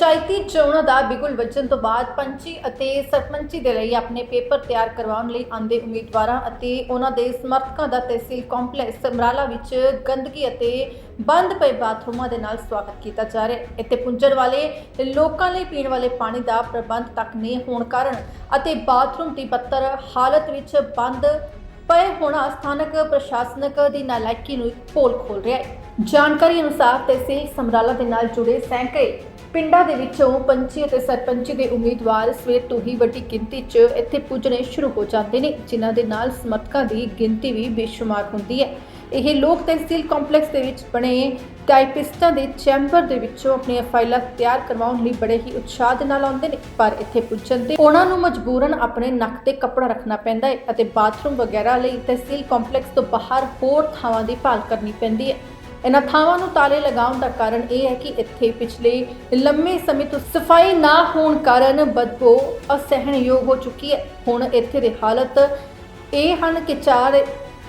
ਪੰਚਾਇਤੀ ਚੋਣਾਂ ਦਾ ਬਿਗੁਲ ਵੱਜਣ ਤੋਂ ਬਾਅਦ ਪੰਚੀ ਅਤੇ ਸਰਪੰਚੀ ਦੇ ਲਈ ਆਪਣੇ ਪੇਪਰ ਤਿਆਰ ਕਰਵਾਉਣ ਲਈ ਆਂਦੇ ਉਮੀਦਵਾਰਾਂ ਅਤੇ ਉਹਨਾਂ ਦੇ ਸਮਰਥਕਾਂ ਦਾ ਤਹਿਸੀਲ ਕੰਪਲੈਕਸ ਸਮਰਾਲਾ ਵਿੱਚ ਗੰਦਗੀ ਅਤੇ ਬੰਦ ਪਏ ਬਾਥਰੂਮਾਂ ਦੇ ਨਾਲ ਸਵਾਗਤ ਕੀਤਾ ਜਾ ਰਿਹਾ ਹੈ। ਇੱਥੇ ਪੁੰਜਣ ਵਾਲੇ, ਲੋਕਾਂ ਲਈ ਪੀਣ ਵਾਲੇ ਪਾਣੀ ਦਾ ਪ੍ਰਬੰਧ ਤੱਕ ਨਹੀਂ ਹੋਣ ਕਾਰਨ ਅਤੇ ਬਾਥਰੂਮ ਦੀ ਬੱਤਰ ਹਾਲਤ ਵਿੱਚ ਬੰਦ ਪਏ ਹੋਣਾ ਸਥਾਨਕ ਪ੍ਰਸ਼ਾਸਨਕ ਦੀ ਨਾਲਾਇਕੀ ਨੂੰ ਪੋਲ ਖੋਲ ਰਿਹਾ ਹੈ। ਜਾਣਕਾਰੀ ਅਨੁਸਾਰ ਤਹਿਸੀਲ ਸਮਰਾਲਾ ਦੇ ਨਾਲ ਜੁੜੇ ਸੈਂਕੜੇ ਪਿੰਡਾਂ ਦੇ ਵਿੱਚੋਂ ਪੰਚੀ ਅਤੇ ਸਰਪੰਚੀ ਦੇ ਉਮੀਦਵਾਰ ਸਵੇਰ ਤੋਂ ਹੀ ਵੱਡੀ ਗਿਣਤੀ 'ਚ ਇੱਥੇ ਪੁੱਜਣੇ ਸ਼ੁਰੂ ਹੋ ਜਾਂਦੇ ਨੇ, ਜਿਨ੍ਹਾਂ ਦੇ ਨਾਲ ਸਮਰਥਕਾਂ ਦੀ ਗਿਣਤੀ ਵੀ ਬੇਸ਼ੁਮਾਰ ਹੁੰਦੀ ਹੈ। ਇਹ ਲੋਕ ਤਹਿਸੀਲ ਕੰਪਲੈਕਸ ਦੇ ਵਿੱਚ ਬਣੇ ਟਾਈਪਿਸਟਾਂ ਦੇ ਚੈਂਬਰ ਦੇ ਵਿੱਚੋਂ ਆਪਣੀਆਂ ਫਾਈਲਾਂ ਤਿਆਰ ਕਰਵਾਉਣ ਲਈ ਬੜੇ ਹੀ ਉਤਸ਼ਾਹ ਦੇ ਨਾਲ ਆਉਂਦੇ ਨੇ, ਪਰ ਇੱਥੇ ਪੁੱਜਣ ਤੇ ਉਹਨਾਂ ਨੂੰ ਮਜਬੂਰਨ ਆਪਣੇ ਨੱਕ ਤੇ ਕੱਪੜਾ ਰੱਖਣਾ ਪੈਂਦਾ ਹੈ ਅਤੇ ਬਾਥਰੂਮ ਵਗੈਰਾ ਲਈ ਤਹਿਸੀਲ ਕੰਪਲੈਕਸ ਤੋਂ ਬਾਹਰ ਹੋਰ ਥਾਵਾਂ ਦੀ ਭਾਲ ਕਰਨੀ ਪੈਂਦੀ ਹੈ। ਇਹਨਾਂ ਥਾਵਾਂ ਨੂੰ ਤਾਲੇ ਲਗਾਉਣ ਦਾ ਕਾਰਨ ਇਹ ਹੈ ਕਿ ਇੱਥੇ ਪਿਛਲੇ ਲੰਮੇ ਸਮੇਂ ਤੋਂ ਸਫ਼ਾਈ ਨਾ ਹੋਣ ਕਾਰਨ ਬਦਬੂ ਅਸਹਿਣਯੋਗ ਹੋ ਚੁੱਕੀ ਹੈ। ਹੁਣ ਇੱਥੇ ਦੇ ਹਾਲਤ ਇਹ ਹਨ ਕਿ ਚਾਰ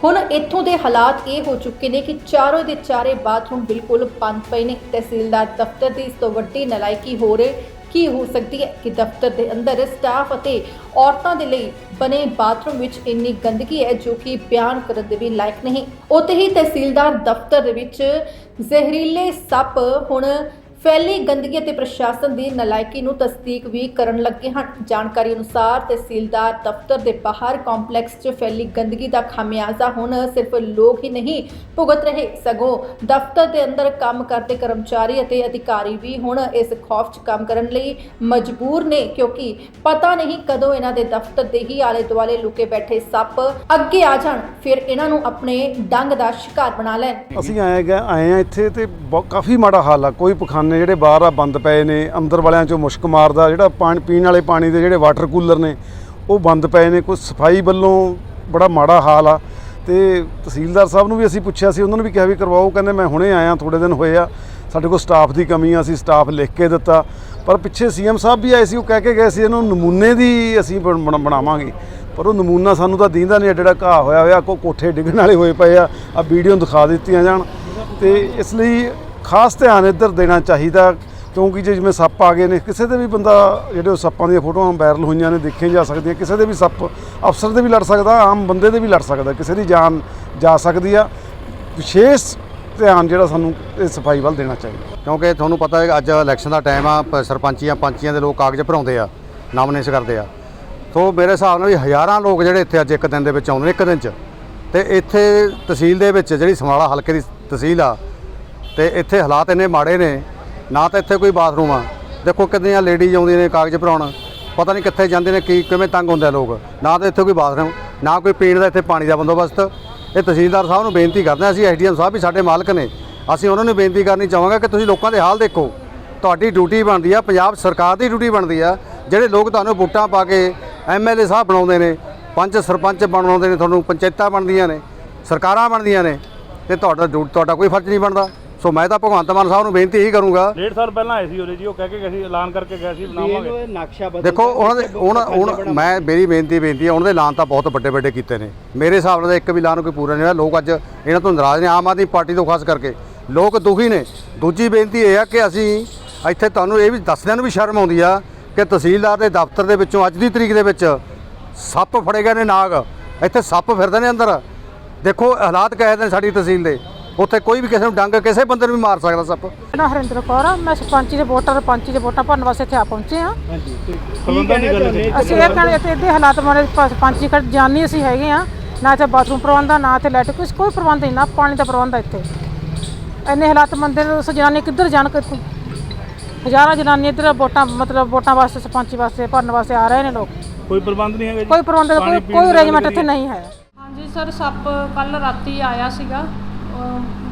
ਹੁਣ ਇੱਥੋਂ ਦੇ ਹਾਲਾਤ ਇਹ ਹੋ ਚੁੱਕੇ ਨੇ ਕਿ ਚਾਰੋਂ ਦੇ ਚਾਰੇ ਬਾਥਰੂਮ ਬਿਲਕੁਲ ਬੰਦ ਪਏ ਨੇ। ਤਹਿਸੀਲਦਾਰ ਦਫ਼ਤਰ ਦੀ ਇਸ ਤੋਂ ਵੱਡੀ ਨਲਾਇਕੀ ਹੋ ਰਹੀ ਕੀ ਹੋ ਸਕਦੀ ਹੈ ਕਿ ਦਫ਼ਤਰ ਦੇ ਅੰਦਰ ਸਟਾਫ ਅਤੇ ਔਰਤਾਂ ਦੇ ਲਈ ਬਣੇ ਬਾਥਰੂਮ ਵਿੱਚ ਇੰਨੀ ਗੰਦਗੀ ਹੈ ਜੋ ਕਿ ਬਿਆਨ ਕਰਨ ਦੇ ਵੀ ਲਾਇਕ ਨਹੀਂ। ਉੱਥੇ ਹੀ ਤਹਿਸੀਲਦਾਰ ਦਫ਼ਤਰ ਦੇ ਵਿੱਚ ਜ਼ਹਿਰੀਲੇ ਸੱਪ ਹੁਣ ਫੈਲੀ ਗੰਦਗੀ ਅਤੇ ਪ੍ਰਸ਼ਾਸਨ ਦੀ ਨਲਾਇਕੀ ਨੂੰ ਤਸਦੀਕ ਵੀ ਕਰਨ ਲੱਗੇ ਹਨ। ਜਾਣਕਾਰੀ ਅਨੁਸਾਰ ਤਹਿਸੀਲਦਾਰ ਦਫ਼ਤਰ ਦੇ ਬਾਹਰ ਕੰਪਲੈਕਸ 'ਚ ਫੈਲੀ ਗੰਦਗੀ ਦਾ ਖਾਮਿਆਜ਼ਾ ਹੁਣ ਸਿਰਫ ਲੋਕ ਹੀ ਨਹੀਂ, ਭੁਗਤ ਰਹੇ ਸਗੋਂ ਦਫ਼ਤਰ ਦੇ ਅੰਦਰ ਕੰਮ ਕਰਦੇ ਕਰਮਚਾਰੀ ਅਤੇ ਅਧਿਕਾਰੀ ਵੀ ਹੁਣ ਇਸ ਖੌਫ 'ਚ ਕੰਮ ਕਰਨ ਲਈ ਮਜਬੂਰ ਨੇ, ਕਿਉਂਕਿ ਪਤਾ ਨਹੀਂ ਕਦੋਂ ਇਹਨਾਂ ਦੇ ਦਫ਼ਤਰ ਦੇ ਹੀ ਆਲੇ ਦੁਆਲੇ ਲੁਕੇ ਬੈਠੇ ਸੱਪ ਅੱਗੇ ਆ ਜਾਣ, ਫਿਰ ਇਹਨਾਂ ਨੂੰ ਆਪਣੇ ਡੰਗ ਦਾ ਸ਼ਿਕਾਰ ਬਣਾ ਲੈਣ। ਅਸੀਂ ਆਏ ਗਏ, ਆਏ ਆ ਇੱਥੇ ਤੇ ਕਾਫੀ ਮਾੜਾ ਹਾਲ ਆ, ਕੋਈ ਪਖਾਨੇ ਜਿਹੜੇ ਬਾਹਰ ਆ ਬੰਦ ਪਏ ਨੇ, ਅੰਦਰ ਵਾਲਿਆਂ ਚੋਂ ਮੁਸ਼ਕ ਮਾਰਦਾ, ਜਿਹੜਾ ਪਾਣੀ ਪੀਣ ਵਾਲੇ ਪਾਣੀ ਦੇ ਜਿਹੜੇ ਵਾਟਰ ਕੂਲਰ ਨੇ, ਉਹ ਬੰਦ ਪਏ ਨੇ। ਕੋਈ ਸਫ਼ਾਈ ਵੱਲੋਂ ਬੜਾ ਮਾੜਾ ਹਾਲ ਆ। ਤੇ ਤਹਿਸੀਲਦਾਰ ਸਾਹਿਬ ਨੂੰ ਵੀ ਅਸੀਂ ਪੁੱਛਿਆ ਸੀ, ਉਹਨਾਂ ਨੂੰ ਵੀ ਕਿਹਾ ਵੀ ਕਰਵਾਓ, ਕਹਿੰਦੇ ਮੈਂ ਹੁਣੇ ਆਇਆ ਥੋੜੇ ਦਿਨ ਹੋਏ ਆ। ਸਾਡੇ ਕੋਲ ਸਟਾਫ ਦੀ ਕਮੀ ਆ, ਅਸੀਂ ਸਟਾਫ ਲਿਖ ਕੇ ਦਿੱਤਾ। ਪਰ ਪਿੱਛੇ ਸੀਐਮ ਸਾਹਿਬ ਵੀ ਆਏ ਸੀ, ਉਹ ਕਹਿ ਕੇ ਗਏ ਸੀ, ਇਹਨੂੰ ਨਮੂਨੇ ਦੀ ਅਸੀਂ ਬਣ- ਬਣਾਵਾਂਗੇ। ਪਰ ਉਹ ਨਮੂਨਾ ਸਾਨੂੰ ਤਾਂ ਦੀਂਦਾ ਨਹੀਂ ਜਿਹੜਾ ਘਾਹ ਹੋਇਆ ਹੋਇਆ ਕੋ ਕੋਠੇ ਡਿੱਗਣ ਵਾਲੇ ਹੋਏ ਪਏ ਆ। ਆ ਵੀਡੀਓ ਦਿਖਾ ਦਿੱਤੀਆਂ ਜਾਣ। ਤੇ ਇਸ ਲਈ ਖਾਸ ਧਿਆਨ ਇੱਧਰ ਦੇਣਾ ਚਾਹੀਦਾ, ਕਿਉਂਕਿ ਜੇ ਜਿਵੇਂ ਸੱਪ ਆ ਗਏ ਨੇ, ਕਿਸੇ ਦੇ ਵੀ ਬੰਦਾ, ਜਿਹੜੇ ਉਹ ਸੱਪਾਂ ਦੀਆਂ ਫੋਟੋਆਂ ਵਾਇਰਲ ਹੋਈਆਂ ਨੇ, ਦੇਖੀਆਂ ਜਾ ਸਕਦੀਆਂ, ਕਿਸੇ ਦੇ ਵੀ ਸੱਪ ਅਫਸਰ ਦੇ ਵੀ ਲੜ ਸਕਦਾ, ਆਮ ਬੰਦੇ ਦੇ ਵੀ ਲੜ ਸਕਦਾ, ਕਿਸੇ ਦੀ ਜਾਨ ਜਾ ਸਕਦੀ ਆ। ਵਿਸ਼ੇਸ਼ ਧਿਆਨ ਜਿਹੜਾ ਸਾਨੂੰ ਇਹ ਸਫ਼ਾਈ ਵੱਲ ਦੇਣਾ ਚਾਹੀਦਾ। ਕਿਉਂਕਿ ਤੁਹਾਨੂੰ ਪਤਾ ਹੈ ਅੱਜ ਇਲੈਕਸ਼ਨ ਦਾ ਟਾਈਮ ਆ, ਪ- ਸਰਪੰਚੀਆਂ, ਪੰਚੀਆਂ ਦੇ ਲੋਕ ਕਾਗਜ਼ ਭਰਾਉਂਦੇ ਆ, ਨਾਮਨੇਸ ਕਰਦੇ ਆ। ਸੋ ਮੇਰੇ ਹਿਸਾਬ ਨਾਲ ਵੀ ਹਜ਼ਾਰਾਂ ਲੋਕ ਜਿਹੜੇ ਇੱਥੇ ਅੱਜ ਇੱਕ ਦਿਨ ਦੇ ਵਿੱਚ ਆਉਂਦੇ ਨੇ, ਇੱਕ ਦਿਨ 'ਚ। ਤੇ ਇੱਥੇ ਤਹਿਸੀਲ ਦੇ ਵਿੱਚ ਜਿਹੜੀ ਸਮਾਲਾ ਹਲਕੇ ਦੀ ਤਹਿਸੀਲ ਆ ਤੇ ਇੱਥੇ ਹਾਲਾਤ ਇੰਨੇ ਮਾੜੇ ਨੇ, ਨਾ ਤਾਂ ਇੱਥੇ ਕੋਈ ਬਾਥਰੂਮ ਆ। ਦੇਖੋ ਕਿੰਨੀਆਂ ਲੇਡੀਜ਼ ਆਉਂਦੀਆਂ ਨੇ ਕਾਗਜ਼ ਭਰਾਉਣ, ਪਤਾ ਨਹੀਂ ਕਿੱਥੇ ਜਾਂਦੇ ਨੇ, ਕੀ, ਕਿਵੇਂ ਤੰਗ ਹੁੰਦੇ ਲੋਕ। ਨਾ ਤਾਂ ਇੱਥੇ ਕੋਈ ਬਾਥਰੂਮ ਨਾ ਕੋਈ ਪੀਣ ਦਾ ਇੱਥੇ ਪਾਣੀ ਦਾ ਬੰਦੋਬਸਤ। ਇਹ ਤਹਿਸੀਲਦਾਰ ਸਾਹਿਬ ਨੂੰ ਬੇਨਤੀ ਕਰਦੇ ਹਾਂ, ਅਸੀਂ ਐਸਡੀਐਮ ਸਾਹਿਬ ਵੀ ਸਾਡੇ ਮਾਲਕ ਨੇ। ਅਸੀਂ ਉਹਨਾਂ ਨੂੰ ਬੇਨਤੀ ਕਰਨੀ ਚਾਹਾਂਗੇ ਕਿ ਤੁਸੀਂ ਲੋਕਾਂ ਦੇ ਹਾਲ ਦੇਖੋ। ਤੁਹਾਡੀ ਡਿਊਟੀ ਬਣਦੀ ਆ, ਪੰਜਾਬ ਸਰਕਾਰ ਦੀ ਡਿਊਟੀ ਬਣਦੀ ਆ। ਜਿਹੜੇ ਲੋਕ ਤੁਹਾਨੂੰ ਵੋਟਾਂ ਪਾ ਕੇ ਐਮਐਲਏ ਸਾਹਿਬ ਬਣਾਉਂਦੇ ਨੇ, ਪੰਚ ਸਰਪੰਚ ਬਣਾਉਂਦੇ ਨੇ, ਤੁਹਾਨੂੰ ਪੰਚਾਇਤਾਂ ਬਣਦੀਆਂ ਨੇ, ਸਰਕਾਰਾਂ ਬਣਦੀਆਂ ਨੇ, ਤੇ ਤੁਹਾਡਾ ਡਿਊ- ਤੁਹਾਡਾ ਕੋਈ ਫਰਜ਼ ਨਹੀਂ ਬਣਦਾ। ਸੋ ਮੈਂ ਤਾਂ ਭਗਵੰਤ ਮਾਨ ਸਾਹਿਬ ਨੂੰ ਬੇਨਤੀ ਇਹੀ ਕਰੂੰਗਾ। ਡੇਢ ਸਾਲ ਪਹਿਲਾਂ ਆਏ ਸੀ ਉਰੇ ਜੀ ਉਹ ਕਹਿ ਕੇ ਗਏ ਸੀ ਐਲਾਨ ਕਰਕੇ ਗਏ ਸੀ ਬਣਾਵਾਂਗੇ। ਨਕਸ਼ਾ ਬਦਲ ਦੇਖੋ ਉਹਨਾਂ ਦੇ ਉਹਨਾਂ ਉਹਨਾਂ ਮੈਂ ਮੇਰੀ ਬੇਨਤੀ ਬੇਨਤੀ ਹੈ ਉਹਨਾਂ ਦੇ ਐਲਾਨ ਤਾਂ ਬਹੁਤ ਵੱਡੇ ਵੱਡੇ ਕੀਤੇ ਨੇ। ਮੇਰੇ ਹਿਸਾਬ ਨਾਲ ਤਾਂ ਇੱਕ ਵੀ ਐਲਾਨ ਕੋਈ ਪੂਰਾ ਨਹੀਂ ਹੋਇਆ। ਲੋਕ ਅੱਜ ਇਹਨਾਂ ਤੋਂ ਨਾਰਾਜ਼ ਨੇ ਆਮ ਆਦਮੀ ਪਾਰਟੀ ਤੋਂ ਖਾਸ ਕਰਕੇ। ਲੋਕ ਦੁਖੀ ਨੇ। ਦੂਜੀ ਬੇਨਤੀ ਇਹ ਆ ਕਿ ਅਸੀਂ ਇੱਥੇ ਤੁਹਾਨੂੰ ਇਹ ਵੀ ਦੱਸਦਿਆਂ ਨੂੰ ਵੀ ਸ਼ਰਮ ਆਉਂਦੀ ਆ ਕਿ ਤਹਿਸੀਲਦਾਰ ਦੇ ਦਫ਼ਤਰ ਦੇ ਵਿੱਚੋਂ ਅੱਜ ਦੀ ਤਰੀਕ ਦੇ ਵਿੱਚ ਸੱਪ ਫੜੇ ਗਏ ਨੇ ਨਾਗ। ਇੱਥੇ ਸੱਪ ਫਿਰਦੇ ਨੇ ਅੰਦਰ। ਦੇਖੋ ਹਾਲਾਤ ਕਹੇ ਨੇ ਸਾਡੀ ਤਹਿਸੀਲ ਦੇ। ਉੱਥੇ ਕੋਈ ਵੀ ਕਿਸੇ ਨੂੰ ਡੰਗ ਕਿਸੇ ਬੰਦੇ ਨੂੰ ਵੀ ਮਾਰ ਸਕਦਾ ਸੱਪ। ਨਾ ਹਰਿੰਦਰ ਕੌਰ ਆ ਮੈਂ ਸਰਪੰਚੀ ਦੇ ਵੋਟਰ ਪੰਚੀ ਦੇ ਵੋਟਾਂ ਭਰਨ ਵਾਸਤੇ ਇੱਥੇ ਆ ਪਹੁੰਚੇ ਆ ਪ੍ਰਬੰਧਾਂ ਦੀ ਗੱਲ ਸੀ ਅਸੀਂ ਇਹ ਕਹਿੰਦੇ ਇੱਥੇ ਇਹਦੇ ਹਾਲਾਤ ਮਾਰੇ ਪੰਚੀ ਖੜ ਜਾਣੀ ਅਸੀਂ ਹੈਗੇ ਆ ਨਾ ਇੱਥੇ ਬਾਥਰੂਮ ਪ੍ਰਬੰਧ ਆ ਨਾ ਇੱਥੇ ਲੈਟ ਕੋਈ ਕੋਈ ਪ੍ਰਬੰਧ ਨਹੀਂ ਨਾ ਪਾਣੀ ਦਾ ਪ੍ਰਬੰਧ ਆ ਇੱਥੇ। ਇੰਨੇ ਹਾਲਾਤ ਮੰਦੇ ਨੇ ਉਸ ਜਨਾਨੀ ਕਿੱਧਰ ਜਾਣ ਕਿੱਥੋਂ ਹਜ਼ਾਰਾਂ ਜਨਾਨੀਆਂ ਇੱਧਰ ਵੋਟਾਂ ਮਤਲਬ ਵੋਟਾਂ ਵਾਸਤੇ ਸਰਪੰਚੀ ਵਾਸਤੇ ਭਰਨ ਵਾਸਤੇ ਆ ਰਹੇ ਨੇ ਲੋਕ। ਕੋਈ ਪ੍ਰਬੰਧ ਨਹੀਂ ਹੈਗਾ ਜੀ? ਕੋਈ ਪ੍ਰਬੰਧ ਕੋਈ ਕੋਈ ਅਰੇਂਜਮੈਂਟ ਇੱਥੇ ਨਹੀਂ ਹੈ। ਹਾਂਜੀ ਸਰ ਸੱਪ ਕੱਲ ਰਾਤੀ ਆਇਆ ਸੀਗਾ।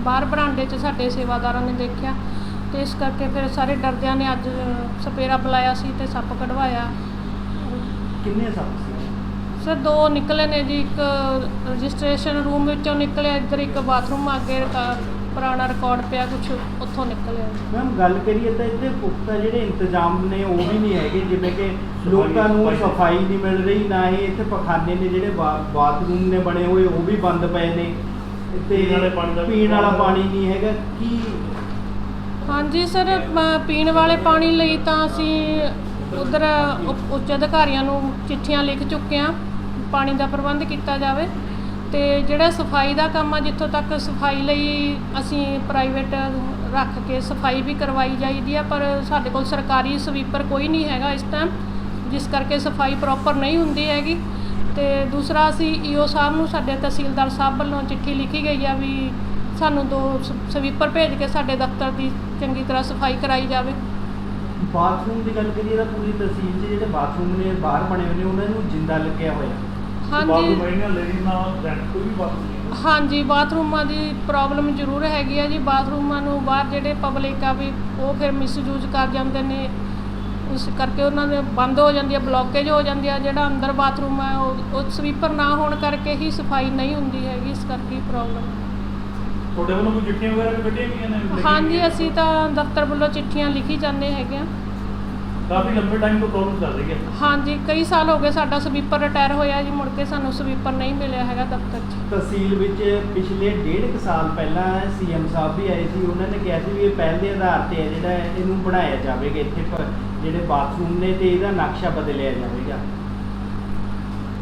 ਬਾਹਰ ਬਰਾਂਡੇ 'ਚ ਸਾਡੇ ਸੇਵਾਦਾਰਾਂ ਨੇ ਦੇਖਿਆ ਤੇ ਇਸ ਕਰਕੇ ਫਿਰ ਸਾਰੇ ਡਰਦਿਆਂ ਨੇ ਅੱਜ ਸਪੇਰਾ ਬੁਲਾਇਆ ਸੀ ਤੇ ਸੱਪ ਕਢਵਾਇਆ। ਕਿੰਨੇ ਸੱਪ ਸੀ? ਸਰ ਦੋ ਨਿਕਲੇ ਨੇ ਜੀ ਇੱਕ ਰਜਿਸਟ੍ਰੇਸ਼ਨ ਰੂਮ ਵਿੱਚੋਂ ਨਿਕਲਿਆ ਇੱਧਰ ਇੱਕ ਬਾਥਰੂਮ ਅੱਗੇ ਪੁਰਾਣਾ ਰਿਕਾਰਡ ਪਿਆ ਕੁਝ ਉੱਥੋਂ ਨਿਕਲਿਆ। ਮੈਮ ਗੱਲ ਕਰੀਏ ਤਾਂ ਇੱਥੇ ਪੁਖਤਾ ਜਿਹੜੇ ਇੰਤਜ਼ਾਮ ਨੇ ਉਹ ਵੀ ਨਹੀਂ ਹੈਗੇ ਜਿਵੇਂ ਕਿ ਲੋਕਾਂ ਨੂੰ ਸਫ਼ਾਈ ਨਹੀਂ ਮਿਲ ਰਹੀ ਨਾ ਹੀ ਇੱਥੇ ਪਖਾਨੇ ਨੇ ਜਿਹੜੇ ਬਾਥਰੂਮ ਨੇ ਬਣੇ ਹੋਏ ਉਹ ਵੀ ਬੰਦ ਪਏ ਨੇ। ਪੀਣ ਵਾਲੇ ਪਾਣੀ ਦਾ ਵੀ ਪੀਣ ਵਾਲਾ ਪਾਣੀ ਨਹੀਂ ਹੈਗਾ ਕੀ ਹਾਂਜੀ ਸਰ ਮ- ਪੀਣ ਵਾਲੇ ਪਾਣੀ ਲਈ ਤਾਂ ਅਸੀਂ ਉਧਰ ਉੱਚ ਅਧਿਕਾਰੀਆਂ ਨੂੰ ਚਿੱਠੀਆਂ ਲਿਖ ਚੁੱਕੇ ਹਾਂ ਪਾਣੀ ਦਾ ਪ੍ਰਬੰਧ ਕੀਤਾ ਜਾਵੇ। ਤੇ ਜਿਹੜਾ ਸਫ਼ਾਈ ਦਾ ਕੰਮ ਆ ਜਿੱਥੋਂ ਤੱਕ ਸਫ਼ਾਈ ਲਈ ਅਸੀਂ ਪ੍ਰਾਈਵੇਟ ਰੱਖ ਕੇ ਸਫ਼ਾਈ ਵੀ ਕਰਵਾਈ ਜਾਈਦੀ ਆ ਪਰ ਸਾਡੇ ਕੋਲ ਸਰਕਾਰੀ ਸਵੀਪਰ ਕੋਈ ਨਹੀਂ ਹੈਗਾ ਇਸ ਟਾਈਮ ਜਿਸ ਕਰਕੇ ਸਫ਼ਾਈ ਪ੍ਰੋਪਰ ਨਹੀਂ ਹੁੰਦੀ ਹੈਗੀ। ਤੇ ਦੂਸਰਾ ਅਸੀਂ ਈਓ ਸਾਹਿਬ ਨੂੰ ਸਾਡੇ ਤਹਿਸੀਲਦਾਰ ਸਾਹਿਬ ਵੱਲੋਂ ਚਿੱਠੀ ਲਿਖੀ ਗਈ ਆ ਵੀ ਸਾਨੂੰ ਦੋ ਸ- ਸਵੀਪਰ ਭੇਜ ਕੇ ਸਾਡੇ ਦਫ਼ਤਰ ਦੀ ਚੰਗੀ ਤਰ੍ਹਾਂ ਸਫ਼ਾਈ ਕਰਾਈ ਜਾਵੇ। ਬਾਥਰੂਮ ਦੀ ਗੱਲ ਕਰੀਏ ਤਾਂ ਪੂਰੀ ਤਹਿਸੀਲ 'ਚ ਜਿਹੜੇ ਬਾਥਰੂਮ ਨੇ ਬਾਹਰ ਬਣੇ ਹੋਏ ਨੇ ਉਹਨਾਂ ਨੂੰ ਜਿੰਦਾ ਲੱਗਿਆ ਹੋਇਆ। ਹਾਂਜੀ। ਬਾਥਰੂਮ ਇਹਨਾਂ ਲੇਡੀ ਨਾਲ ਜੈਂਟ ਕੋਈ ਵੀ ਬਾਥਰੂਮ ਨਹੀਂ ਹਾਂਜੀ ਬਾਥਰੂਮਾਂ ਦੀ ਪ੍ਰੋਬਲਮ ਜ਼ਰੂਰ ਹੈਗੀ ਆ ਜੀ। ਬਾਥਰੂਮਾਂ ਨੂੰ ਬਾਹਰ ਜਿਹੜੇ ਪਬਲਿਕ ਆ ਵੀ ਉਹ ਫਿਰ ਮਿਸਯੂਜ਼ ਕਰ ਜਾਂਦੇ ਨੇ। ਉਸ ਕਰਕੇ ਉਹਨਾਂ ਦੇ ਬੰਦ ਹੋ ਜਾਂਦੀ ਆ ਬਲੌਕੇਜ ਹੋ ਜਾਂਦੀ ਆ ਜਿਹੜਾ ਅੰਦਰ ਬਾਥਰੂਮ ਆ ਉਹ ਉਹ ਸਵੀਪਰ ਨਾ ਹੋਣ ਕਰਕੇ ਹੀ ਸਫ਼ਾਈ ਨਹੀਂ ਹੁੰਦੀ ਹੈਗੀ ਇਸ ਕਰਕੇ ਪ੍ਰੋਬਲਮ ਤੁਹਾਡੇ ਵੱਲੋਂ ਕੋਈ ਚਿੱਠੀਆਂ ਵਗੈਰਾ ਵੀ ਕੱਢੀਆਂ ਗਈਆਂ ਨੇ ਹਾਂਜੀ? ਅਸੀਂ ਤਾਂ ਦਫ਼ਤਰ ਵੱਲੋਂ ਚਿੱਠੀਆਂ ਲਿਖੀ ਜਾਂਦੇ ਹੈਗੇ ਆ ਕਾਫੀ ਲੰਬੇ ਟਾਈਮ ਤੋਂ ਪ੍ਰੋਬਲਮ ਚੱਲ ਰਹੀ ਹੈ। ਹਾਂਜੀ ਕਈ ਸਾਲ ਹੋ ਗਏ ਸਾਡਾ ਸਵੀਪਰ ਰਿਟਾਇਰ ਹੋਇਆ ਜੀ ਮੁੜ ਕੇ ਸਾਨੂੰ ਸਵੀਪਰ ਨਹੀਂ ਮਿਲਿਆ ਹੈਗਾ ਦਫ਼ਤਰ 'ਚ ਤਹਿਸੀਲ ਵਿੱਚ ਪਿਛਲੇ ਡੇਢ ਕੁ ਸਾਲ ਪਹਿਲਾਂ ਸੀਐਮ ਸਾਹਿਬ ਵੀ ਆਏ ਸੀ ਉਹਨਾਂ ਨੇ ਕਿਹਾ ਸੀ ਵੀ ਇਹ ਪਹਿਲ ਦੇ ਆਧਾਰ ਤੇ ਹੈ ਜਿਹੜਾ ਇਹਨੂੰ ਬਣਾਇਆ ਜਾਵੇਗਾ ਇੱਥੇ ਪ- ਜਿਹੜੇ ਬਾਥਰੂਮ ਨੇ ਤੇ ਇਹਦਾ ਨਕਸ਼ਾ ਬਦਲਿਆ ਜਾਵੇਗਾ।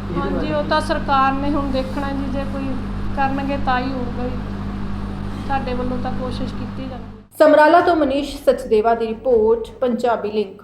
ਇਹਦੇ ਹਾਂਜੀ ਬਾਰੇ। ਉਹ ਤਾਂ ਸਰਕਾਰ ਨੇ ਹੁਣ ਦੇਖਣਾ ਜੀ ਜੇ ਕੋਈ ਕਰਨਗੇ ਤਾਂ ਹੀ ਹੋਊਗਾ ਜੀ। ਸਾਡੇ ਵੱਲੋਂ ਤਾਂ ਕੋਸ਼ਿਸ਼ ਕੀਤੀ ਜਾਂਦੀ ਹੈ। ਸਮਰਾਲਾ ਤੋਂ ਮਨੀਸ਼ ਸਚਦੇਵਾ ਦੀ ਰਿਪੋਰਟ ਪੰਜਾਬੀ ਲਿੰਕ।